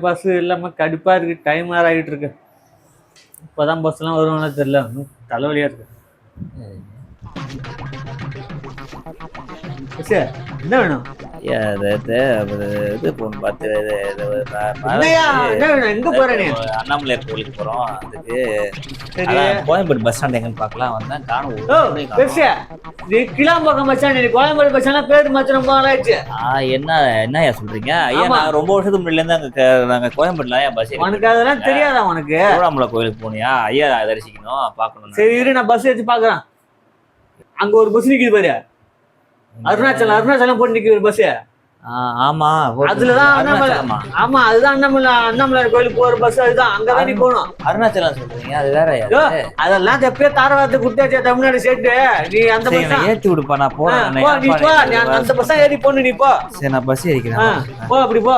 Bus இல்லாமல் கடுப்பாக இருக்கு? டைம் வேறு ஆகிட்டு இருக்கு. இப்போதான் பஸ்லாம் வருவாங்களா தெரியல. இன்னும் தலைவலியாக இருக்கு. என்ன வேணும்? இது பொண்ணு பார்த்து என்ன அண்ணாமலையார் கோயிலுக்கு போறோம். அதுக்கு கோயம்பேடு பஸ் ஸ்டாண்ட் எங்கன்னு பார்க்கலாம். வந்தேன் காணும் கிளாம்பாக்கம் பச்சான் நீ கோயம்பேடு பச்சான் பேர் மாத்திரம் ஆ என்ன என்னய்யா சொல்றீங்க? ஐயா. நான் ரொம்ப வருஷத்துக்கு முன்னாடில இருந்து அங்க நாங்க கோயம்பேடுல பஸ் உனக்கு அதெல்லாம் தெரியாதா உனக்கு? திருவண்ணாமலை கோயிலுக்கு போனியா? ஐயா தரிசிக்கணும் பார்க்கணும் சரி இரு நான் பஸ் எடுத்து பாக்குறேன் அங்க ஒரு பஸ் நிக்குது பாரு. அருணாச்சலம் அருணாச்சலம் போட்டு ஒரு பஸ் ஆமா அதுலதான் ஆமா அதுதான் அண்ணாமலை அண்ணாமலை கோயிலுக்கு போற பஸ் அதுதான். அங்கதான் நீ போகணும். அருணாச்சலம் சொல்றீங்க அது வேற அதெல்லாம் எப்பயோ தாரவாரத்தை கொடுத்தாச்சே தமிழ்நாடு ஸ்டேட்டு நீ அந்த பஸ் ஏத்தி விடுப்பா நான் போறேன் போ நீ போ. அந்த- பஸ் ஏறி போன்னு நீ போ. சரி நான் பஸ் ஏறிக்கிறேன் போ அப்படி போ.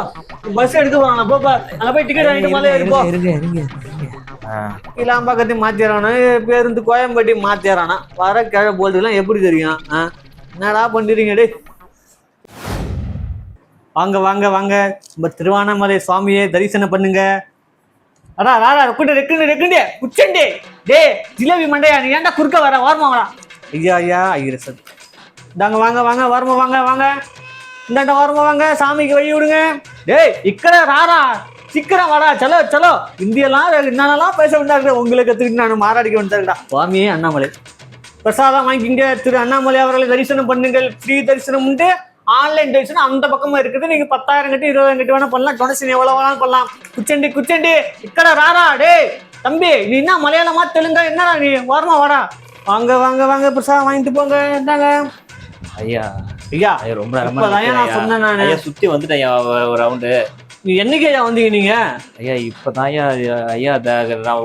பஸ் எடுக்க போறான் போ போ அங்க போய் டிக்கெட் வாங்கிட்டு மேலே ஏறி போ. இருங்க இருங்க இலாம்பாக்கத்தையும் மாத்திடுறானா பேருந்து கோயம்பேட்டி மாத்திடுறானா வர கிழ போல்டுலாம் எப்படி தெரியும்? ஆ? என்னடா பண்ணுறீங்க டே வாங்க வாங்க வாங்க. நம்ம திருவானமலை சுவாமியை தரிசனம் பண்ணுங்க. அடா ராடா ரெக்குண்டு ரெக்குண்டு ரெக்குண்டு. குச்சண்டே. டே ஜிலேபி மண்டையா? நீ ஏன்டா குறுக்க வர? வாரமா வரா ஐயா ஐயா ஐயர் சார் இந்தாங்க வாங்க வாங்க வரமா வாங்க வாங்க. இந்தாண்ட வரமா வாங்க. சாமிக்கு வழி விடுங்க. டேய் இக்கட ராரா. சீக்கிரம் வாடா சலோ சலோ இந்தியெல்லாம் என்னென்னலாம் பேச வேண்டாரு உங்களுக்கு கற்றுக்கிட்டு நான் மாறாடிக்க வந்தாருடா சுவாமியே அண்ணாமலை. பிரசாதம் வாங்கிக்கிங்க. திரு அண்ணாமலை அவர்களை தரிசனம் பண்ணுங்கள். ஃப்ரீ தரிசனம் உண்டு. ஆன்லைன் தரிசனம் அந்த பக்கமா இருக்குது. நீங்க பத்தாயிரம் கட்டி இருபதாயிரம் கட்டி வேணா பண்ணலாம். டொனேஷன் எவ்வளவு வேணாலும் பண்ணலாம். குச்சண்டி குச்சண்டி. இக்கட ராரா டேய் தம்பி நீ என்ன மலையாளமா தெலுங்கா என்னடா நீ? வரமா வாடா. வாங்க வாங்க வாங்க பிரசாதம் வாங்கிட்டு போங்க. இந்தாங்க. ஐயா ஐயா ரொம்ப நான். சொன்னேன் நானு. ஐயா சுத்தி வந்துட்டேன் ஒரு- ரவுண்டு என்னைக்கு ஐயா வந்தீங்க நீங்க? ஐயா இப்பதான் ஐயா ஐயா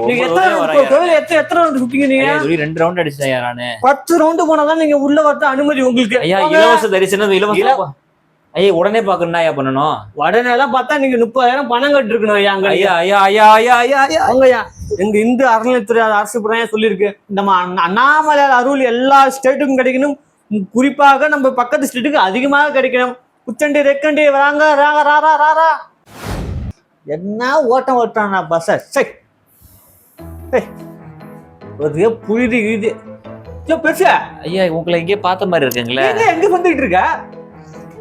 நீங்க எத்தனை. கோவில் எத்தனை எத்தனை ரவுண்ட் சுத்தீங்க நீங்க? ரெண்டு ரவுண்ட் அடிச்சேன் ஐயா நானு. பத்து ரவுண்டு போனாதான் நீங்க உள்ள வரது அனுமதி உங்களுக்கு. ஐயா. இலவச தரிசனம் இலவச இல- ஐயா உடனே பாக்கணும் ஐயா பண்ணணும். உடனே எல்லாம் பார்த்தா நீங்க முப்பதாயிரம் பணம் கட்டிருக்கணும் ஐயா அங்க. ஐயா ஐயா ஐயா ஐயா ஐயா எங்க இந்து அறநிலைத்துறை அரசு பிரதான் சொல்லியிருக்கு. நம்ம அண்ணா- அண்ணாமலை அருள் எல்லா ஸ்டேட்டுக்கும் கிடைக்கணும். குறிப்பாக நம்ம பக்கத்து ஸ்டேட்டுக்கு அதிகமாக கிடைக்கணும். குச்சண்டி ரெக்கண்டி வராங்க ராங்க ராரா ராரா என்ன ஓட்டம் ஓட்டானா பஸ்ஸ சை. ஒரே புழுதி இது பெருசா? ஐயா உங்களை எங்கேயே பார்த்த மாதிரி இருக்குங்களே. எங்க வந்துட்டு இருக்க?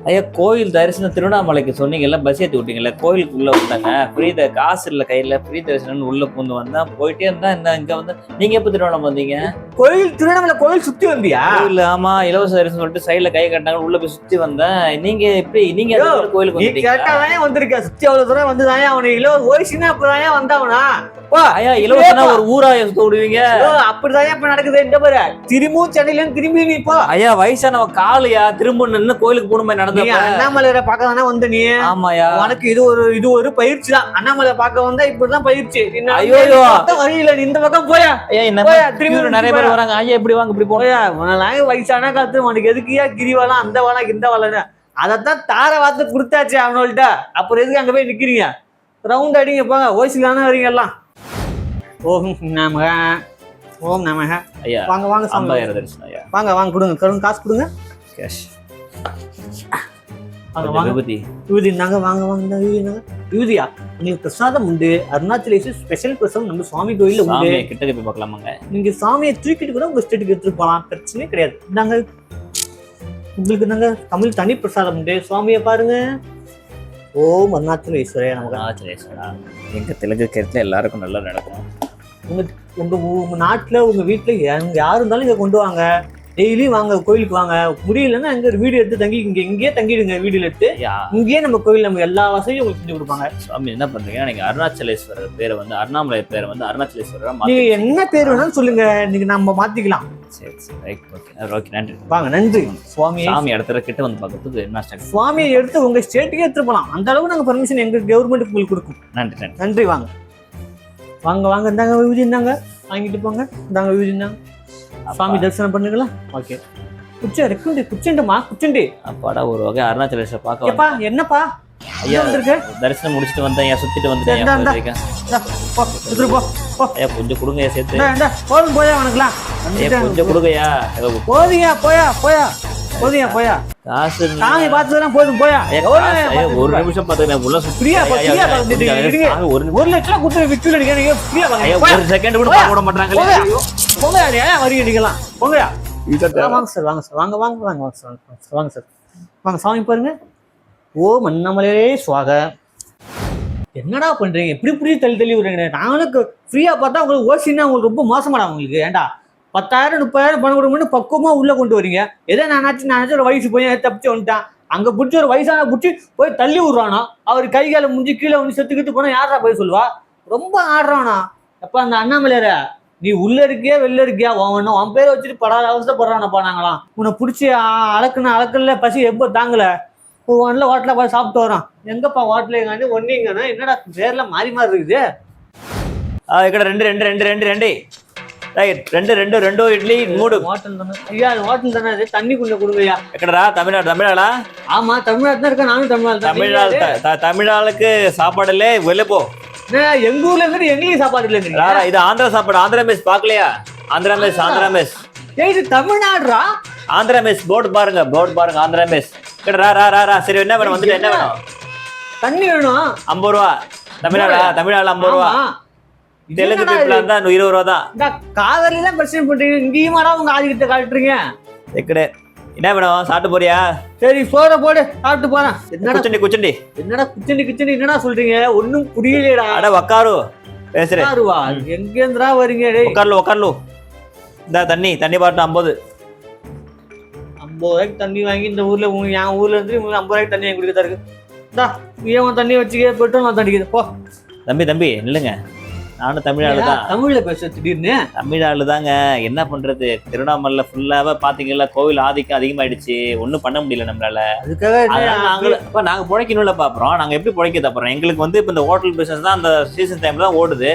ஐயா கோயில் தரிசனம் திருவண்ணாமலைக்கு சொன்னீங்கல்ல பஸ் ஏத்தி விட்டீங்கல்ல கோயிலுக்கு உள்ள வந்தாங்க. ஃப்ரீ த காசு இல்ல கையில ஃப்ரீ தரிசனம் உள்ள பூந்து வந்தா போயிட்டே இருந்தா இந்த இங்க வந்து நீங்க எப்ப திருவண்ணாமலை வந்தீங்க? கோயில் திருவண்ணாமலை கோயில் சுத்தி வந்தியா? கோயில் ஆமா இலவச தரிசனம் சொல்லிட்டு சைடுல கை கட்டினாங்க உள்ள போய் சுத்தி வந்தேன். நீங்க எப்படி நீங்க யோ, எதுக்கு கோயிலுக்கு கேட்டாதானே வந்திருக்க? சுத்தி அவ்வளவு தூரம் வந்துதானே அவனை? இலவ ஓய்ச்சினா அப்பதானே வந்தவனா? வா ஐயா இலவசனா ஒரு ஊரா சுத்த விடுவீங்க? அப்படிதானே இப்ப நடக்குது இந்த பாரு. திரும்பவும் சென்னையில திரும்பி நீ போ. ஐயா வயசானவ காலையா? திரும்ப நின்னு கோயிலுக்கு போகணுமே நடந்த அண்ணாமலையரை பார்க்க தானே வந்த நீ? ஆமாயா உனக்கு இது ஒரு இது ஒரு பயிற்சி தான். அண்ணாமலை பார்க்க வந்தா இப்படிதான் பயிற்சி. நீ ஐயோயோ. வழியில இந்த பக்கம் போயா? ஐயா என்ன போயா, திரும்பி நிறைய பேர் வராங்க. ஐயா இப்படி வாங்க இப்படி போயா உனலாம் வயசான காலத்து உனக்கு எதுக்குயா கிரிவலம் அந்த வளம் இந்த வளம்னு. அதைத்தான் தார வார்த்தை கொடுத்தாச்சு அவனோல்ட்ட அப்புறம் எதுக்கு அங்க போய் நிக்கிறீங்க? ரவுண்ட் அடிங்க போங்க. ஓசிலான வரீங்க எல்லாம். ஓம் நமக. ஓம் நமக. ஐயா வாங்க வாங்க ஐம்பதாயிரம் தரிசனம் ஐயா. வாங்க வாங்க கொடுங்க. கொடுங்க காசு கொடுங்க. கேஷ் விபதி. யூதி நாங்க வாங்க வாங்க யூதி நாங்க உங்களுக்கு பிரசாதம் உண்டு. அருணாச்சலேஸ்வர் ஸ்பெஷல் பிரசாதம் நம்ம சுவாமி கோயில்ல உண்டு. கிட்டக்க போய் பார்க்கலாமாங்க? நீங்க சாமியை தூக்கிட்டு கூட உங்க ஸ்டேட்டுக்கு எடுத்துட்டு போகலாம் பிரச்சனையே கிடையாது. நாங்க உங்களுக்கு நாங்க தமிழ் தனி பிரசாதம் உண்டு. சுவாமியை பாருங்க. ஓம் அருணாச்சல ஈஸ்வரே நமக்கு ஆச்சரியேஸ்வரா எங்க தெலுங்கு கேரளத்துல எல்லாருக்கும் நல்லா நடக்கும். உங்க உங்க உங்க நாட்டுல உங்க வீட்டுல யாரு இருந்தாலும் இங்க கொண்டு வாங்க. டெய்லி வாங்க கோயிலுக்கு வாங்க. முடியலன்னா எங்க ஒரு வீடு எடுத்து தங்கி இங்க இங்கேயே தங்கிடுங்க வீடுல எடுத்து. இங்கேயே நம்ம கோயில் நம்ம எல்லா வசதியும் உங்களுக்கு செஞ்சு கொடுப்பாங்க. சுவாமி என்ன பண்றீங்க நீங்க அருணாச்சலேஸ்வரர் பேரை வந்து அருணாமலை பேரை வந்து அருணாச்சலேஸ்வரரா நீங்க என்ன பேர் வேணாலும் சொல்லுங்க. நீங்க நம்ம மாத்திக்கலாம். சரி சரி. Right okay. ஓகே நன்றி. வாங்க நன்றி. சுவாமி சாமி இடத்துல கிட்ட வந்து பார்க்கறதுக்கு என்ன சுவாமியை எடுத்து உங்க ஸ்டேட்டுக்கே எடுத்துட்டு போலாம். அந்த அளவுக்கு நாங்க பர்மிஷன் எங்க கவர்மெண்ட் உங்களுக்கு கொடுக்கும். நன்றி நன்றி. நன்றி வாங்க. வாங்க வாங்க இந்தாங்க விபூதி இந்தாங்க. வாங்கிட்டு போங்க. இந்தாங்க விபூதி இந்தாங்க. சுவாமி தரிசனம் பண்ணுங்களா? ஓகே. குச்ச ரெக்குண்டி குச்சண்டுமா? குச்சண்டி. அப்பாடா ஒரு வகை அருணாச்சலேஸ்வரர் பார்க்க ஏப்பா என்னப்பா? ஐயா வந்திருக்க? வந்து- தரிசனம் முடிச்சிட்டு வந்தேன் ஐயா சுத்திட்டு வந்துட்டேன் போ ஐயா கொஞ்சம் கொடுங்க ஐயா சேர்த்து. போதும் போயா உனக்குலாம் கொஞ்சம் கொடுங்கய்யா ஐயா, போதியா போயா போயா. போதியா போயா? காசு சாமி பார்த்துதான் போதும் போயா? ஒரு? நிமிஷம் பாத்துக்கிறேன் உள்ள ஃப்ரீயா ஃப்ரீயா ஒரு நிமிஷம் ஒரு லட்சம் அடிக்கிறீங்க ஃப்ரீயா ஒரு செகண்ட் கூட. பார்க்க விட மாட்டாங்களே. போங்கயா ஏன் வரீங்க நீங்களாம் போங்கயா வாங்க சார் வாங்க சார் வாங்க வாங்க வாங்க வாங்க சார் வாங்க சார், வாங்க சாமி பாருங்க. ஓ மன்னமலே சுவாக. என்னடா பண்றீங்க? எப்படி இப்படி தள்ளி தள்ளி விடுறீங்க நானும் ஃப்ரீயா பார்த்தா உங்களுக்கு ஓசின்னா உங்களுக்கு ரொம்ப மோசமாடா உங்களுக்கு ஏன்டா? பத்தாயிரம் முப்பதாயிரம் பணம் கொடுக்கணும்னு பக்குவமா உள்ள கொண்டு வரீங்க எதோ நானாச்சும் நானாச்சும் ஒரு வயசு போய் தப்பிச்சு வந்துட்டான் அங்க பிடிச்ச ஒரு வயசான பிடிச்சி போய் தள்ளி விடுறானா அவர் கை கால முடிஞ்சு கீழே வந்து செத்துக்கிட்டு போனா யாரா போய் சொல்லுவா ரொம்ப ஆடுறானா எப்ப அந்த அண்ணாமலையார நீ உள்ள இருக்கியா வெளில இருக்கியா உன் உன் பேரை வச்சுட்டு படாத அவசரப்படுறானப்பா நாங்களாம் உன்னை பிடிச்சி அளக்குன அளக்கல பசி எப்போ தாங்கல ஒரு ஒன்ல ஹோட்டலில் போய் சாப்பிட்டு வரோம் எங்கப்பா ஹோட்டல் எங்காண்டி ஒன்னீங்கன்னா என்னடா பேர்ல மாறி மாறி இருக்குது ஆ, ఇక్కడ ரெண்டு ரெண்டு ரெண்டு ரெண்டு ரெண்டு ரைட் ரெண்டு రెండు రెండో ఇడ్లీ మూడు ஐயா அது ஹோட்டல் தானே அது தண்ணிக்குள்ள கொடுங்கய்யா. தமிழ்நாடு தமிழ்நாடா? ஆமா தமிழ்நாடு தான் இருக்கேன் நானும் தமிழ்நாடு த- த- தமிழ்நாளுக்கு சாப்பாடுலே வெளில போ எங்க ஊர்ல இருந்து எங்களையும் சாப்பாடு இல்லைங்கிறீங்க இது ஆந்திரா சாப்பாடு ஆந்திரா மெஸ் பாக்கலையா ஆந்திரா மெஸ் ஆந்திரா? மெஸ். ஏய், இது தமிழ்நாடுடா ஆந்திரா மெஸ் போர்டு பாருங்க போர்டு பாருங்க ஆந்திரா மெஸ். எக்கடா ரா ரா ரா சரி என்ன வேணும்? வந்துட்டு என்ன வேணும்? தண்ணி வேணும். ஐம்பது ரூபா. தமிழ்நாடா? தமிழ்நாடு ஐம்பது ரூபா. தெலுங்கு பீப்புள் தான் இருபது ரூபா தான். இந்த தான் பிரச்சனை பண்றீங்க. இங்கேயுமாடா உங்க ஆதி கிட்ட காட்டுறீங்க? எக்கடே. என்ன மேடம் சாப்பிட்டு போறியா? சரி போற போடு சாப்பிட்டு போறேன். என்னடா குச்சண்டி குச்சண்டி? என்னடா குச்சண்டி குச்சண்டி என்னடா சொல்றீங்க? ஒன்னும் புரியலடா அட உக்காரு. பேசுறேன் உக்காருவா? எங்கேந்திரா வரீங்க? டேய். உக்காரலு உக்காரலு. இந்த தண்ணி தண்ணி பாட்டு ஐம்பது. ஐம்பது ரூபாய்க்கு தண்ணி வாங்கி இந்த ஊர்ல என் ஊர்ல இருந்து உங்களுக்கு ஐம்பது ரூபாய்க்கு தண்ணி வாங்கி குடிக்கிறதா இருக்கு. இந்தா ஏன் தண்ணி வச்சுக்கே பெட்ரோல் நான் தண்ணிக்குது போ. தம்பி தம்பி இல்லைங்க நானும் தமிழ்நாடு தான். தமிழ்ல பேச திடீர்னு? தமிழ்நாடு தாங்க என்ன பண்றது? திருவண்ணாமலை ஃபுல்லாவே பாத்தீங்கல்ல கோவில் ஆதிக்கம் அதிகமாயிடுச்சு. ஒண்ணும் பண்ண முடியல நம்மளால. அதுக்காக இப்ப நாங்க பிழைக்கணும்ல பாப்புறோம். நாங்க எப்படி பிழைக்க தப்புறோம்? எங்களுக்கு வந்து இப்ப இந்த ஹோட்டல் பிசினஸ் தான் அந்த சீசன் டைம்ல தான் ஓடுது.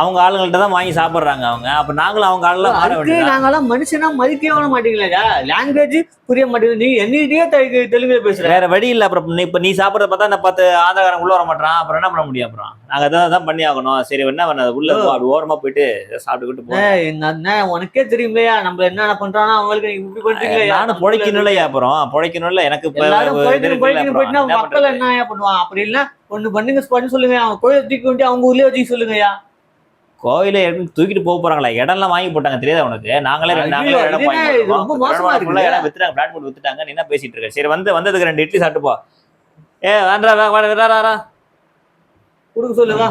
அவங்க ஆளுங்கள்ட்ட தான் வாங்கி சாப்பிடுறாங்க அவங்க. அப்ப நாங்களும் அவங்க ஆளுலாம் மாற வேண்டியது நாங்கெல்லாம் மனுஷனா மதிக்கவே மாட்டீங்களா லாங்குவேஜ் புரிய மாட்டேங்குது. நீ என்னிட்டே தெலுங்கு தெலுங்குல பேசுற. வேற வழி இல்ல அப்புறம். நீ இப்ப நீ சாப்பிடறத பார்த்தா நான் பார்த்து ஆந்திரக்காரன் உள்ள வர மாட்டான். அப்புறம் என்ன பண்ண முடியும் அப்புறம்? நாங்க அதான் தான் பண்ணி ஆகணும். சரி என்ன பண்ண? உள்ள அப்படி ஓரமா போயிட்டு சாப்பிட்டுக்கிட்டு என்ன உனக்கே தெரியும்லையா? நம்ம என்ன பண்றானோ அவங்களுக்கு இப்படி பண்றீங்களா? நானும் பிழைக்கணும்ல அப்புறம்? பிழைக்கணும்ல எனக்கு மக்கள்? என்ன பண்ணுவான்? அப்படி இல்ல. ஒண்ணு பண்ணுங்க பண்ணி சொல்லுங்க. அவன் கோயில் தூக்கி கொண்டு அவங்க ஊர்லயே வச்சுக்க சொல்லுங்கய்யா. கோயில தூக்கிட்டு போக போறாங்களா. இடம்லாம் வாங்கி போட்டாங்க. தெரியாதா உனக்கு? நாங்களே நாங்களே இடம் வாங்கி? இடம் வித்துட்டாங்க. பிளாட் போட்டு வித்துட்டாங்க என்ன பேசிட்டு இருக்க? சரி வந்து வந்ததுக்கு ரெண்டு இட்லி சாப்பிட்டு போ. ஏ வேண்டா வா வா, வரா வரா கொடுக்க சொல்லுங்க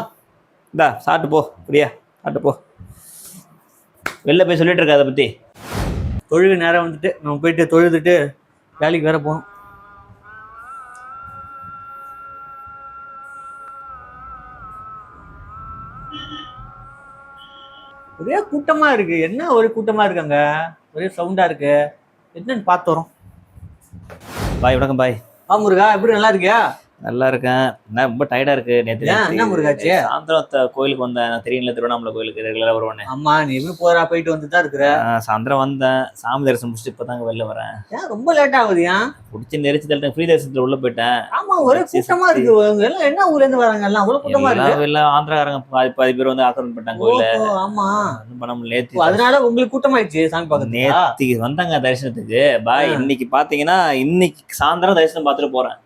இந்தா சாப்பிட்டு போ. பிரியா சாப்பிட்டு போ. வெளில போய் சொல்லிட்டு இருக்க அதை பத்தி. தொழுகு நேரம் வந்துட்டு நம்ம போயிட்டு தொழுதுட்டு வேலைக்கு வேற போகணும். ஒரே கூட்டமா இருக்கு. என்ன ஒரே கூட்டமா இருக்காங்க? ஒரே சவுண்டா இருக்கு. என்னன்னு பார்த்து வரோம். பாய் வணக்கம் பாய் ஆ முருகா. எப்படி நல்லா இருக்கியா? நல்லா இருக்கேன். என்ன ரொம்ப டயர்டா இருக்கு நேத்து ஏன், என்ன முருகாச்சி? சாயந்தரம் கோயிலுக்கு வந்தேன். நான் தெரியல திருவண்ணாமலை கோயிலுக்கு ரெகுலரா வருவானே ஆமா நீ எப்படி போறா? போயிட்டு வந்து தான் இருக்கிற. சாயந்தரம் வந்தேன். சாமி தரிசனம் முடிச்சுட்டு இப்பதாங்க வெளில வரேன். ஏன் ரொம்ப லேட் ஆகுது ஏன்? பிடிச்சி நெரிச்சு தள்ளிட்டேன். ஃப்ரீ தரிசனத்துல உள்ள போயிட்டேன். ஆமா ஒரே கூட்டமா இருக்கு. எல்லாம் என்ன ஊர்ல இருந்து வராங்க? எல்லாம் அவ்வளவு கூட்டமா இருக்கு. எல்லாம் ஆந்திராக்காரங்க பாதி பாதி பேர் வந்து ஆக்கிரமிப்பு பண்ணிட்டாங்க கோயில ஆமா. ஒண்ணும் பண்ண முடியல. நேத்து அதனால உங்களுக்கு கூட்டமாயிடுச்சு சாமி பாக்கிறதுக்கா நேத்திக்கு வந்தாங்க தரிசனத்துக்கு. பாய். இன்னைக்கு பாத்தீங்கன்னா இன்னைக்கு சாயந்தரம் தரிசனம் பார்த்துட்டு போறேன்.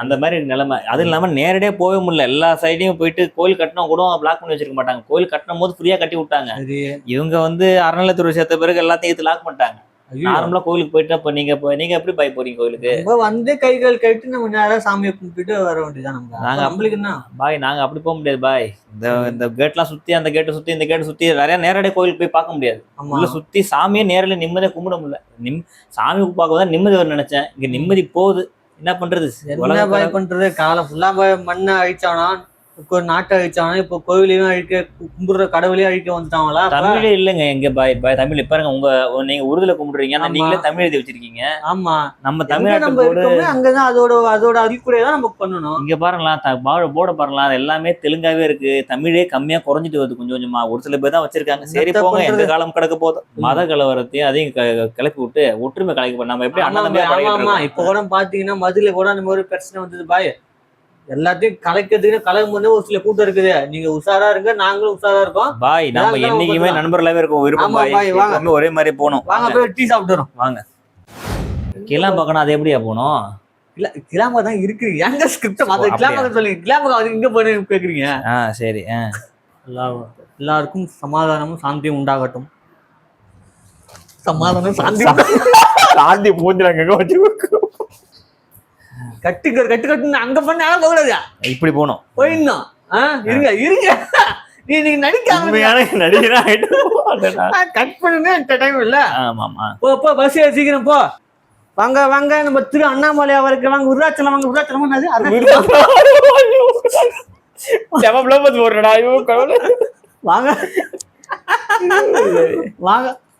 அந்த மாதிரி நிலைமை. அது இல்லாம நேரடியா போகவே முடியல. எல்லா சைடையும் போயிட்டு கோயில் கட்டினா கூட பிளாக் பண்ணி வச்சிருக்க மாட்டாங்க. கோயில் கட்டின போது ஃப்ரீயா கட்டி விட்டாங்க. இவங்க வந்து அறநிலைத்துறை சேர்த்த பிறகு எல்லாத்தையும் எடுத்து லாக் பண்ணிட்டாங்க. நார்மலா கோயிலுக்கு போயிட்டு அப்ப நீங்க நீங்க எப்படி பாய் போறீங்க கோயிலுக்கு? நம்ம வந்து கைகள் கட்டி நம்ம நேரம் சாமியை கும்பிட்டுட்டு வர வேண்டியதான் நம்ம. நாங்க நம்மளுக்கு என்ன? பாய் நாங்க அப்படி போக முடியாது பாய். இந்த இந்த கேட்லாம் சுத்தி அந்த கேட்டை சுத்தி இந்த கேட்டை சுத்தி நிறைய நேரடியா கோயிலுக்கு போய் பார்க்க முடியாது. உள்ள சுத்தி சாமியே நேரில் நிம்மதியா கும்பிட முடியல. நிம் சாமி பார்க்க தான் நிம்மதி நினைச்சேன். இங்க நிம்மதி போகுது. என்ன பண்றது? என்ன உலக பாய் பண்றது? காலம் ஃபுல்லா பாய் மண்ணை அழிச்சானா? இப்போ நாட்டை அழிச்சானா இப்போ கோவிலையும் அழிக்க கும்பிடுற கடவுளையும் அழிக்க வந்துட்டாங்களா? தமிழே இல்லைங்க. எங்க பாய் பாய் தமிழ் பாருங்க உங்க நீங்க உருதுல கும்பிடுறீங்க. ஆனா. நீங்களே தமிழ் எழுதி வச்சிருக்கீங்க. ஆமா. நம்ம தமிழ்நாட்டு நம்ம இருக்கோமோ அங்கதான் அதோட அதோட அறிகுறையை தான் நம்ம பண்ணணும். இங்க பாருங்களா த- பாட போர்டை பாருங்களா அது எல்லாமே தெலுங்காவே இருக்கு. தமிழே கம்மியா குறைஞ்சிட்டு வருது கொஞ்சம் கொஞ்சமா. ஒரு சில பேர் தான் வச்சிருக்காங்க. சரி போங்க எந்த? காலம் கிடக்க போதும் மத கலவரத்தையும் அதையும் கிளப்பி விட்டு ஒற்றுமை கலைக்கு நம்ம எப்படி இருக்கோம். இப்ப கூட பாத்தீங்கன்னா மதுல கூட அந்த மாதிரி பிரச்சனை வந்தது பாய். எல்லாத்தையும் கலைக்கிறதுக்கு கலக்கும் போது ஒரு சில கூட்டம் இருக்குது. நீங்க உஷாரா இருங்க நாங்களும் உஷாரா இருக்கோம். பாய் நம்ம என்னைக்குமே. நண்பர்களாவே இருக்கும் விருப்பம் பாய். வாங்க. ஒரே மாதிரி போகணும். வாங்க போய் டீ சாப்பிட்டு வாங்க. கிளம்ப பார்க்கணும் அது எப்படியா போகணும்? இல்ல கிளாம தான் இருக்கு. எங்க ஸ்கிரிப்ட் மாத்த? கிளாம சொல்லி கிளாம அது இங்க போய் கேக்குறீங்க. ஆ சரி எல்லாருக்கும் சமாதானமும் சாந்தியும் உண்டாகட்டும். சமாதானம் சாந்தி. சாந்தி பூந்துறாங்க வச்சு கட்டுக்க கட்டு கட்டுன்னு அங்க பண்ண ஆள போகக்கூடாது இப்படி போகணும். போயிடணும். ஆ, இருங்க இருங்க. நீ நீங்க நடிக்காம நடிகரா கட் பண்ணுங்க டைம் இல்ல. ஆமாமா போ போ பஸ் சீக்கிரம் போ. வாங்க வாங்க நம்ம திரு அண்ணாமலை அவருக்கு வாங்க உருளாச்சலம் வாங்க உருளாச்சலம் என்னது? அருணாச்சலம். வாங்க. வாங்க.